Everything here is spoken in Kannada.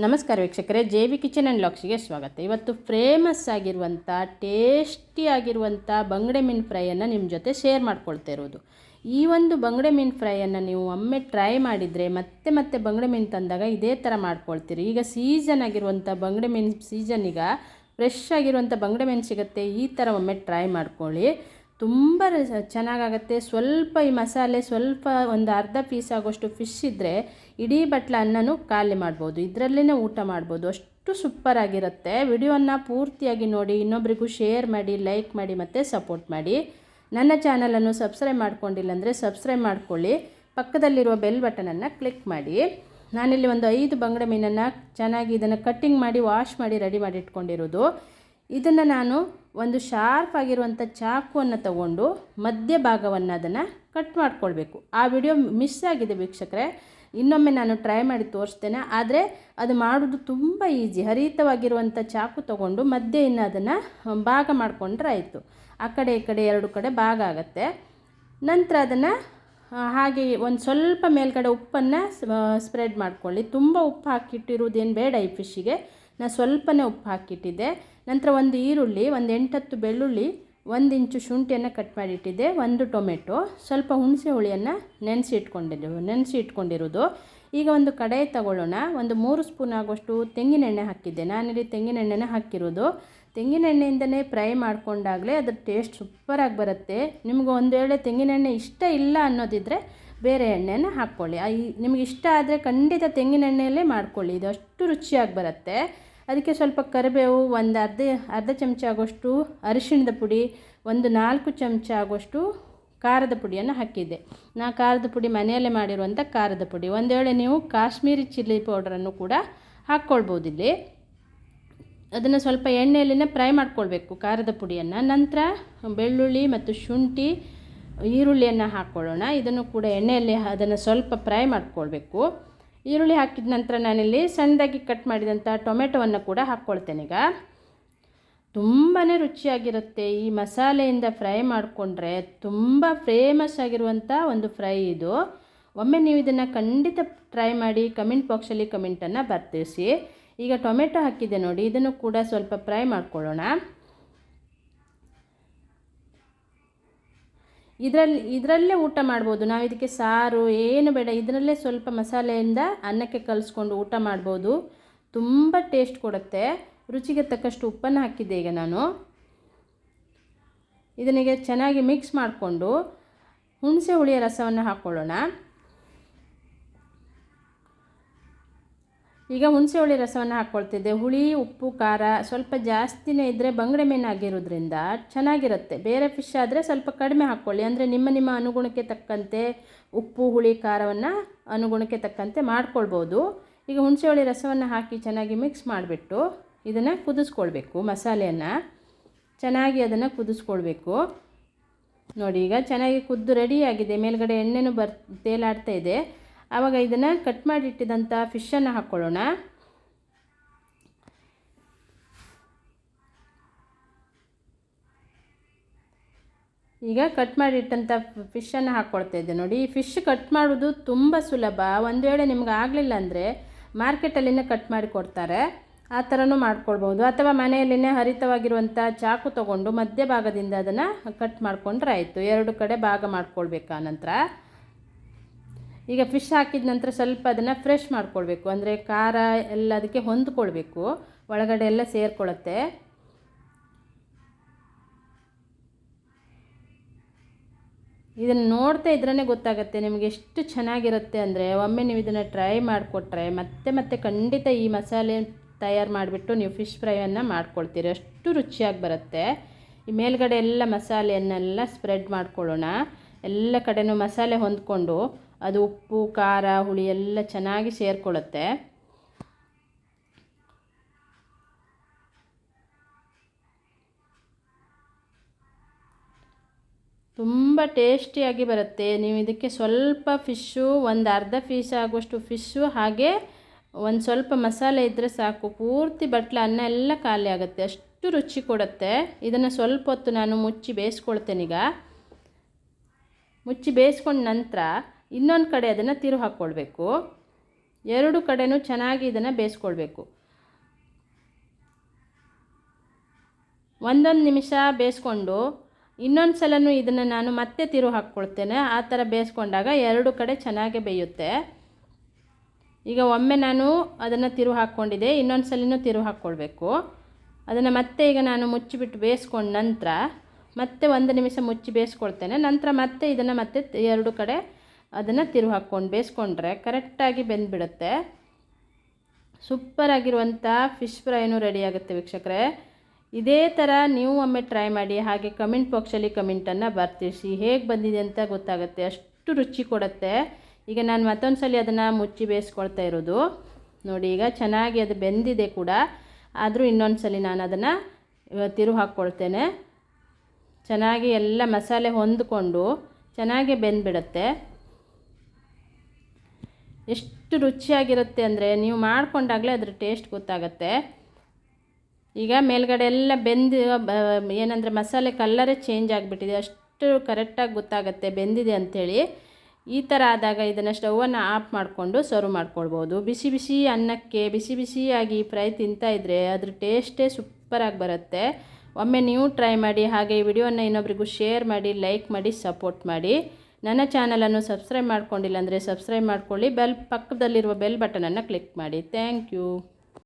ನಮಸ್ಕಾರ ವೀಕ್ಷಕರೇ ಜೆ ವಿ ಕಿಚನ್ ಆ್ಯಂಡ್ ಲಾಕ್ಸ್ಗೆ ಸ್ವಾಗತ. ಇವತ್ತು ಫೇಮಸ್ ಆಗಿರುವಂಥ ಟೇಸ್ಟಿ ಆಗಿರುವಂಥ ಬಂಗಡೆ ಮೀನು ಫ್ರೈಯನ್ನು ನಿಮ್ಮ ಜೊತೆ ಶೇರ್ ಮಾಡ್ಕೊಳ್ತಾ ಇರೋದು. ಈ ಒಂದು ಬಂಗಡೆ ಮೀನು ಫ್ರೈಯನ್ನು ನೀವು ಒಮ್ಮೆ ಟ್ರೈ ಮಾಡಿದರೆ ಮತ್ತೆ ಮತ್ತೆ ಬಂಗಡೆ ಮೀನು ತಂದಾಗ ಇದೇ ಥರ ಮಾಡ್ಕೊಳ್ತೀರಿ. ಈಗ ಸೀಸನ್ ಆಗಿರುವಂಥ ಬಂಗಡೆ ಮೀನು ಸೀಸನ್ ಈಗ ಫ್ರೆಶ್ ಆಗಿರುವಂಥ ಬಂಗಡೆ ಮೀನು ಸಿಗುತ್ತೆ, ಈ ಥರ ಒಮ್ಮೆ ಟ್ರೈ ಮಾಡ್ಕೊಳ್ಳಿ. ತುಂಬ ಚೆನ್ನಾಗಾಗತ್ತೆ. ಸ್ವಲ್ಪ ಈ ಮಸಾಲೆ, ಸ್ವಲ್ಪ ಒಂದು ಅರ್ಧ ಪೀಸ್ ಆಗೋಷ್ಟು ಫಿಶ್ ಇದ್ದರೆ ಇಡೀ ಬಟ್ಲ ಅನ್ನನೂ ಖಾಲಿ ಮಾಡ್ಬೋದು. ಇದರಲ್ಲೇ ಊಟ ಮಾಡ್ಬೋದು. ಅಷ್ಟು ಸೂಪರ್ ಆಗಿರುತ್ತೆ. ವಿಡಿಯೋನ ಪೂರ್ತಿಯಾಗಿ ನೋಡಿ, ಇನ್ನೊಬ್ರಿಗೂ ಶೇರ್ ಮಾಡಿ ಲೈಕ್ ಮಾಡಿ ಮತ್ತು ಸಪೋರ್ಟ್ ಮಾಡಿ. ನನ್ನ ಚಾನಲನ್ನು ಸಬ್ಸ್ಕ್ರೈಬ್ ಮಾಡ್ಕೊಂಡಿಲ್ಲ ಅಂದರೆ ಸಬ್ಸ್ಕ್ರೈಬ್ ಮಾಡ್ಕೊಳ್ಳಿ. ಪಕ್ಕದಲ್ಲಿರುವ ಬೆಲ್ ಬಟನನ್ನು ಕ್ಲಿಕ್ ಮಾಡಿ. ನಾನಿಲ್ಲಿ ಒಂದು ಐದು ಬಂಗಡೆ ಮೀನನ್ನು ಚೆನ್ನಾಗಿ ಇದನ್ನು ಕಟ್ಟಿಂಗ್ ಮಾಡಿ ವಾಶ್ ಮಾಡಿ ರೆಡಿ ಮಾಡಿ ಇಟ್ಕೊಂಡಿರೋದು. ಇದನ್ನು ನಾನು ಒಂದು ಶಾರ್ಪ್ ಆಗಿರುವಂಥ ಚಾಕುವನ್ನು ತಗೊಂಡು ಮಧ್ಯ ಭಾಗವನ್ನು ಅದನ್ನು ಕಟ್ ಮಾಡ್ಕೊಳ್ಬೇಕು. ಆ ವಿಡಿಯೋ ಮಿಸ್ ಆಗಿದೆ ವೀಕ್ಷಕರೇ. ಇನ್ನೊಮ್ಮೆ ನಾನು ಟ್ರೈ ಮಾಡಿ ತೋರಿಸ್ತೇನೆ. ಆದರೆ ಅದು ಮಾಡೋದು ತುಂಬ ಈಸಿ ಹರಿತವಾಗಿರುವಂಥ ಚಾಕು ತಗೊಂಡು ಮಧ್ಯೆಯಿಂದ ಅದನ್ನು ಭಾಗ ಮಾಡಿಕೊಂಡ್ರೆ ಆಯಿತು. ಆ ಕಡೆ, ಈ ಕಡೆ ಎರಡು ಕಡೆ ಭಾಗ ಆಗುತ್ತೆ. ನಂತರ ಅದನ್ನು ಹಾಗೆ ಒಂದು ಸ್ವಲ್ಪ ಮೇಲ್ಗಡೆ ಉಪ್ಪನ್ನು ಸ್ಪ್ರೆಡ್ ಮಾಡ್ಕೊಳ್ಳಿ. ತುಂಬ ಉಪ್ಪು ಹಾಕಿಟ್ಟಿರುವುದೇನು ಬೇಡ ಈ ಫಿಶ್ಶಿಗೆ ನಾನು ಸ್ವಲ್ಪನೇ ಉಪ್ಪು ಹಾಕಿಟ್ಟಿದ್ದೆ. ನಂತರ ಒಂದು ಈರುಳ್ಳಿ, ಒಂದು ಎಂಟತ್ತು ಬೆಳ್ಳುಳ್ಳಿ, ಒಂದು ಇಂಚು ಶುಂಠಿಯನ್ನು ಕಟ್ ಮಾಡಿಟ್ಟಿದ್ದೆ, ಒಂದು ಟೊಮೆಟೊ. ಸ್ವಲ್ಪ ಹುಣಸೆ ಹುಳಿಯನ್ನು ನೆನೆಸಿ ಇಟ್ಕೊಂಡಿದ್ದೆ ನೆನೆಸಿ ಇಟ್ಕೊಂಡಿರೋದು ಈಗ ಒಂದು ಕಡಾಯಿ ತಗೊಳ್ಳೋಣ. ಒಂದು ಮೂರು ಸ್ಪೂನ್ ಆಗೋಷ್ಟು ತೆಂಗಿನೆಣ್ಣೆ ಹಾಕಿದ್ದೆ. ನಾನಿಲ್ಲಿ ತೆಂಗಿನೆಣ್ಣೆನ ಹಾಕಿರೋದು. ತೆಂಗಿನೆಣ್ಣೆಯಿಂದನೇ ಫ್ರೈ ಮಾಡಿಕೊಂಡಾಗಲೇ ಅದ್ರ ಟೇಸ್ಟ್ ಸೂಪರಾಗಿ ಬರುತ್ತೆ. ನಿಮ್ಗೆ ಒಂದು ವೇಳೆ ತೆಂಗಿನೆಣ್ಣೆ ಇಷ್ಟ ಇಲ್ಲ ಅನ್ನೋದಿದ್ದರೆ ಬೇರೆ ಎಣ್ಣೆನ ಹಾಕ್ಕೊಳ್ಳಿ. ನಿಮಗೆ ಇಷ್ಟ ಆದರೆ ಖಂಡಿತ ತೆಂಗಿನೆಣ್ಣೆಯಲ್ಲೇ ಮಾಡ್ಕೊಳ್ಳಿ. ಇದು ಅಷ್ಟು ರುಚಿಯಾಗಿ ಬರುತ್ತೆ. ಅದಕ್ಕೆ ಸ್ವಲ್ಪ ಕರಿಬೇವು, ಒಂದು ಅರ್ಧ ಅರ್ಧ ಚಮಚ ಆಗೋಷ್ಟು ಅರಿಶಿಣದ ಪುಡಿ, ಒಂದು ನಾಲ್ಕು ಚಮಚ ಆಗೋಷ್ಟು ಖಾರದ ಪುಡಿಯನ್ನು ಹಾಕಿದ್ದೆ. ನಾ ಖಾರದ ಪುಡಿ ಮನೆಯಲ್ಲೇ ಮಾಡಿರುವಂಥ ಖಾರದ ಪುಡಿ. ಒಂದು ವೇಳೆ ನೀವು ಕಾಶ್ಮೀರಿ ಚಿಲ್ಲಿ ಪೌಡ್ರನ್ನು ಕೂಡ ಹಾಕ್ಕೊಳ್ಬೋದು ಇಲ್ಲಿ ಅದನ್ನು ಸ್ವಲ್ಪ ಎಣ್ಣೆಯಲ್ಲಿನೇ ಫ್ರೈ ಮಾಡ್ಕೊಳ್ಬೇಕು ಖಾರದ ಪುಡಿಯನ್ನು. ನಂತರ ಬೆಳ್ಳುಳ್ಳಿ ಮತ್ತು ಶುಂಠಿ ಈರುಳ್ಳಿಯನ್ನು ಹಾಕ್ಕೊಳ್ಳೋಣ ಇದನ್ನು ಕೂಡ ಎಣ್ಣೆಯಲ್ಲಿ ಅದನ್ನು ಸ್ವಲ್ಪ ಫ್ರೈ ಮಾಡಿಕೊಳ್ಬೇಕು. ಈರುಳ್ಳಿ ಹಾಕಿದ ನಂತರ ನಾನಿಲ್ಲಿ ಸಣ್ಣದಾಗಿ ಕಟ್ ಮಾಡಿದಂಥ ಟೊಮೆಟೊವನ್ನು ಕೂಡ ಹಾಕ್ಕೊಳ್ತೇನೆ ಈಗ. ತುಂಬಾ ರುಚಿಯಾಗಿರುತ್ತೆ. ಈ ಮಸಾಲೆಯಿಂದ ಫ್ರೈ ಮಾಡಿಕೊಂಡ್ರೆ ತುಂಬ ಫೇಮಸ್ ಆಗಿರುವಂಥ ಒಂದು ಫ್ರೈ ಇದು. ಒಮ್ಮೆ ನೀವು ಇದನ್ನು ಖಂಡಿತ ಟ್ರೈ ಮಾಡಿ ಕಮೆಂಟ್ ಬಾಕ್ಸಲ್ಲಿ ಕಮೆಂಟನ್ನು ಬರ್ತಿಸಿ. ಈಗ ಟೊಮೆಟೊ ಹಾಕಿದೆ ನೋಡಿ, ಇದನ್ನು ಕೂಡ ಸ್ವಲ್ಪ ಫ್ರೈ ಮಾಡ್ಕೊಳ್ಳೋಣ. ಇದರಲ್ಲಿ, ಇದರಲ್ಲೇ ಊಟ ಮಾಡ್ಬೋದು. ನಾವು ಇದಕ್ಕೆ ಸಾರು, ಏನು ಬೇಡ. ಇದರಲ್ಲೇ ಸ್ವಲ್ಪ ಮಸಾಲೆಯಿಂದ ಅನ್ನಕ್ಕೆ ಕಲಿಸ್ಕೊಂಡು ಊಟ ಮಾಡ್ಬೋದು. ತುಂಬ ಟೇಸ್ಟ್ ಕೊಡುತ್ತೆ. ರುಚಿಗೆ ತಕ್ಕಷ್ಟು ಉಪ್ಪನ್ನು ಹಾಕಿದ್ದೆ ಈಗ ನಾನು. ಇದನಿಗೆ ಚೆನ್ನಾಗಿ ಮಿಕ್ಸ್ ಮಾಡಿಕೊಂಡು ಹುಣಸೆ ಹುಳಿಯ ರಸವನ್ನು ಹಾಕ್ಕೊಳ್ಳೋಣ ಈಗ ಹುಣಸೆ ಹುಳಿ ರಸವನ್ನು ಹಾಕ್ಕೊಳ್ತಿದ್ದೆ. ಹುಳಿ, ಉಪ್ಪು, ಖಾರ ಸ್ವಲ್ಪ ಜಾಸ್ತಿನೇ ಇದ್ದರೆ ಬಂಗಡೆ ಮೀನು ಆಗಿರೋದ್ರಿಂದ ಚೆನ್ನಾಗಿರುತ್ತೆ. ಬೇರೆ ಫಿಶ್ ಆದರೆ ಸ್ವಲ್ಪ ಕಡಿಮೆ ಹಾಕ್ಕೊಳ್ಳಿ. ಅಂದರೆ ನಿಮ್ಮ ನಿಮ್ಮ ಅನುಗುಣಕ್ಕೆ ತಕ್ಕಂತೆ ಉಪ್ಪು, ಹುಳಿ, ಖಾರವನ್ನು ಅನುಗುಣಕ್ಕೆ ತಕ್ಕಂತೆ ಮಾಡ್ಕೊಳ್ಬೋದು. ಈಗ ಹುಣಸೆ ಹುಳಿ ರಸವನ್ನು ಹಾಕಿ ಚೆನ್ನಾಗಿ ಮಿಕ್ಸ್ ಮಾಡಿಬಿಟ್ಟು ಇದನ್ನು ಕುದಿಸ್ಕೊಳ್ಬೇಕು ಮಸಾಲೆಯನ್ನು. ಚೆನ್ನಾಗಿ ಅದನ್ನು ಕುದಿಸ್ಕೊಳ್ಬೇಕು. ನೋಡಿ ಈಗ ಚೆನ್ನಾಗಿ ಕುದ್ದು ರೆಡಿಯಾಗಿದೆ ಮೇಲ್ಗಡೆ ಎಣ್ಣೆನೂ ಬರ್ ತೇಲಾಡ್ತಾ ಇದೆ. ಆವಾಗ ಇದನ್ನು ಕಟ್ ಮಾಡಿಟ್ಟಿದ್ದಂಥ ಫಿಶನ್ನು ಹಾಕ್ಕೊಳ್ಳೋಣ ಈಗ ಕಟ್ ಮಾಡಿಟ್ಟಂಥ ಫಿಶನ್ನು ಹಾಕ್ಕೊಳ್ತಾ ಇದ್ದೆ ನೋಡಿ. ಫಿಶ್ ಕಟ್ ಮಾಡೋದು ತುಂಬ ಸುಲಭ. ಒಂದು ವೇಳೆ ನಿಮ್ಗೆ ಆಗಲಿಲ್ಲ ಅಂದರೆ ಮಾರ್ಕೆಟಲ್ಲಿನೇ ಕಟ್ ಮಾಡಿ ಕೊಡ್ತಾರೆ. ಆ ಥರನೂ ಮಾಡ್ಕೊಳ್ಬೋದು ಅಥವಾ ಮನೆಯಲ್ಲಿನೇ ಹರಿತವಾಗಿರುವಂಥ ಚಾಕು ತಗೊಂಡು ಮಧ್ಯಭಾಗದಿಂದ ಅದನ್ನು ಕಟ್ ಮಾಡಿಕೊಂಡ್ರೆ ಆಯಿತು. ಎರಡು ಕಡೆ ಭಾಗ ಮಾಡ್ಕೊಳ್ಬೇಕಾ ನಂತರ. ಈಗ ಫಿಶ್ ಹಾಕಿದ ನಂತರ ಸ್ವಲ್ಪ ಅದನ್ನು ಫ್ರೆಶ್ ಮಾಡ್ಕೊಳ್ಬೇಕು. ಅಂದರೆ ಖಾರ ಎಲ್ಲ ಅದಕ್ಕೆ ಹೊಂದ್ಕೊಳ್ಬೇಕು. ಒಳಗಡೆ ಎಲ್ಲ ಸೇರ್ಕೊಳ್ಳುತ್ತೆ ಇದನ್ನು ನೋಡ್ತಾ ಇದ್ರೇ ಗೊತ್ತಾಗುತ್ತೆ ನಿಮಗೆ ಎಷ್ಟು ಚೆನ್ನಾಗಿರುತ್ತೆ ಅಂದರೆ ಒಮ್ಮೆ ನೀವು ಇದನ್ನು ಟ್ರೈ ಮಾಡಿಕೊಟ್ರೆ ಮತ್ತೆ ಮತ್ತೆ ಖಂಡಿತ ಈ ಮಸಾಲೆ ತಯಾರು ಮಾಡಿಬಿಟ್ಟು ನೀವು ಫಿಶ್ ಫ್ರೈಯನ್ನು ಮಾಡ್ಕೊಳ್ತೀರಿ. ಅಷ್ಟು ರುಚಿಯಾಗಿ ಬರುತ್ತೆ. ಈ ಮೇಲ್ಗಡೆ ಎಲ್ಲ ಮಸಾಲೆಯನ್ನೆಲ್ಲ ಸ್ಪ್ರೆಡ್ ಮಾಡ್ಕೊಳ್ಳೋಣ. ಎಲ್ಲ ಕಡೆನೂ ಮಸಾಲೆ ಹೊಂದ್ಕೊಂಡು ಅದು ಉಪ್ಪು, ಖಾರ, ಹುಳಿ ಎಲ್ಲ ಚೆನ್ನಾಗಿ ಸೇರಿಕೊಳ್ಳುತ್ತೆ. ತುಂಬ ಟೇಸ್ಟಿಯಾಗಿ ಬರುತ್ತೆ. ನೀವು ಇದಕ್ಕೆ ಸ್ವಲ್ಪ ಫಿಶ್ಶು, ಒಂದು ಅರ್ಧ ಪೀಸ್ ಆಗುವಷ್ಟು ಫಿಶ್ಶು, ಹಾಗೆ ಒಂದು ಸ್ವಲ್ಪ ಮಸಾಲೆ ಇದ್ದರೆ ಸಾಕು. ಪೂರ್ತಿ ಬಟ್ಲ ಅನ್ನ ಎಲ್ಲ ಖಾಲಿ ಆಗುತ್ತೆ. ಅಷ್ಟು ರುಚಿ ಕೊಡುತ್ತೆ. ಇದನ್ನು ಸ್ವಲ್ಪ ಹೊತ್ತು ನಾನು ಮುಚ್ಚಿ ಬೇಯಿಸ್ಕೊಳ್ತೇನೆ ಈಗ. ಮುಚ್ಚಿ ಬೇಯಿಸ್ಕೊಂಡ ನಂತರ ಇನ್ನೊಂದು ಕಡೆ ಅದನ್ನು ತಿರು ಹಾಕ್ಕೊಳ್ಬೇಕು ಎರಡು ಕಡೆನೂ ಚೆನ್ನಾಗಿ ಇದನ್ನು ಬೇಯಿಸ್ಕೊಳ್ಬೇಕು. ಒಂದೊಂದು ನಿಮಿಷ ಬೇಯಿಸ್ಕೊಂಡು ಇನ್ನೊಂದು ಸಲನೂ ಇದನ್ನು ನಾನು ಮತ್ತೆ ತಿರು ಹಾಕ್ಕೊಳ್ತೇನೆ ಆ ಥರ ಬೇಯಿಸ್ಕೊಂಡಾಗ ಎರಡು ಕಡೆ ಚೆನ್ನಾಗಿ ಬೇಯುತ್ತೆ. ಈಗ ಒಮ್ಮೆ ನಾನು ಅದನ್ನು ತಿರು ಹಾಕ್ಕೊಂಡಿದ್ದೆ. ಇನ್ನೊಂದು ಸಲಿನೂ ತಿರು ಹಾಕ್ಕೊಳ್ಬೇಕು ಅದನ್ನು ಮತ್ತೆ ಈಗ ನಾನು ಮುಚ್ಚಿಬಿಟ್ಟು ಬೇಯಿಸ್ಕೊಂಡ ನಂತರ ಮತ್ತೆ ಒಂದು ನಿಮಿಷ ಮುಚ್ಚಿ ಬೇಯಿಸ್ಕೊಳ್ತೇನೆ. ನಂತರ ಮತ್ತೆ ಇದನ್ನು ಮತ್ತೆ ಎರಡು ಕಡೆ ಅದನ್ನು ತಿರು ಹಾಕ್ಕೊಂಡು ಬೇಯಿಸ್ಕೊಂಡ್ರೆ ಕರೆಕ್ಟಾಗಿ ಬೆಂದುಬಿಡುತ್ತೆ. ಸೂಪರಾಗಿರುವಂಥ ಫಿಶ್ ಫ್ರೈನೂ ರೆಡಿ ಆಗುತ್ತೆ ವೀಕ್ಷಕರೇ. ಇದೇ ಥರ ನೀವು ಒಮ್ಮೆ ಟ್ರೈ ಮಾಡಿ ಹಾಗೆ ಕಮೆಂಟ್ ಬಾಕ್ಸಲ್ಲಿ ಕಮೆಂಟನ್ನು ಬರ್ತಿಸಿ ಹೇಗೆ ಬಂದಿದೆ ಅಂತ ಗೊತ್ತಾಗುತ್ತೆ. ಅಷ್ಟು ರುಚಿ ಕೊಡುತ್ತೆ. ಈಗ ನಾನು ಮತ್ತೊಂದು ಸಲ ಅದನ್ನು ಮುಚ್ಚಿ ಬೇಯಿಸ್ಕೊಳ್ತಾ ಇರೋದು. ನೋಡಿ, ಈಗ ಚೆನ್ನಾಗಿ ಅದು ಬೆಂದಿದೆ ಕೂಡ. ಆದರೂ ಇನ್ನೊಂದು ಸಲ ನಾನು ಅದನ್ನು ತಿರು ಹಾಕ್ಕೊಳ್ತೇನೆ. ಚೆನ್ನಾಗಿ ಎಲ್ಲ ಮಸಾಲೆ ಹೊಂದಿಕೊಂಡು ಚೆನ್ನಾಗಿ ಬೆಂದುಬಿಡುತ್ತೆ. ಎಷ್ಟು ರುಚಿಯಾಗಿರುತ್ತೆ ಅಂದರೆ ನೀವು ಮಾಡಿಕೊಂಡಾಗಲೇ ಅದ್ರ ಟೇಸ್ಟ್ ಗೊತ್ತಾಗುತ್ತೆ. ಈಗ ಮೇಲ್ಗಡೆ ಎಲ್ಲ ಬೆಂದು ಏನಂದರೆ ಮಸಾಲೆ ಕಲ್ಲರೇ ಚೇಂಜ್ ಆಗಿಬಿಟ್ಟಿದೆ. ಅಷ್ಟು ಕರೆಕ್ಟಾಗಿ ಗೊತ್ತಾಗುತ್ತೆ ಬೆಂದಿದೆ ಅಂಥೇಳಿ. ಈ ಥರ ಆದಾಗ ಇದನ್ನು ಸ್ಟವನ್ನು ಆಫ್ ಮಾಡಿಕೊಂಡು ಸರ್ವ್ ಮಾಡ್ಕೊಳ್ಬೋದು. ಬಿಸಿ ಬಿಸಿ ಅನ್ನಕ್ಕೆ, ಬಿಸಿ ಬಿಸಿಯಾಗಿ ಫ್ರೈ ತಿಂತಾ ಇದ್ದರೆ ಅದ್ರ ಟೇಸ್ಟೇ ಸೂಪರಾಗಿ ಬರುತ್ತೆ. ಒಮ್ಮೆ ನೀವು ಟ್ರೈ ಮಾಡಿ, ಹಾಗೆ ಈ ವಿಡಿಯೋನ ಇನ್ನೊಬ್ರಿಗೂ ಶೇರ್ ಮಾಡಿ ಲೈಕ್ ಮಾಡಿ ಸಪೋರ್ಟ್ ಮಾಡಿ. ನನ್ನ ಚಾನಲನ್ನು ಸಬ್ಸ್ಕ್ರೈಬ್ ಮಾಡ್ಕೊಂಡಿಲ್ಲ ಅಂದರೆ ಸಬ್ಸ್ಕ್ರೈಬ್ ಮಾಡ್ಕೊಳ್ಳಿ. ಬೆಲ್ ಪಕ್ಕದಲ್ಲಿರುವ ಬೆಲ್ ಬಟನನ್ನು ಕ್ಲಿಕ್ ಮಾಡಿ. Thank you.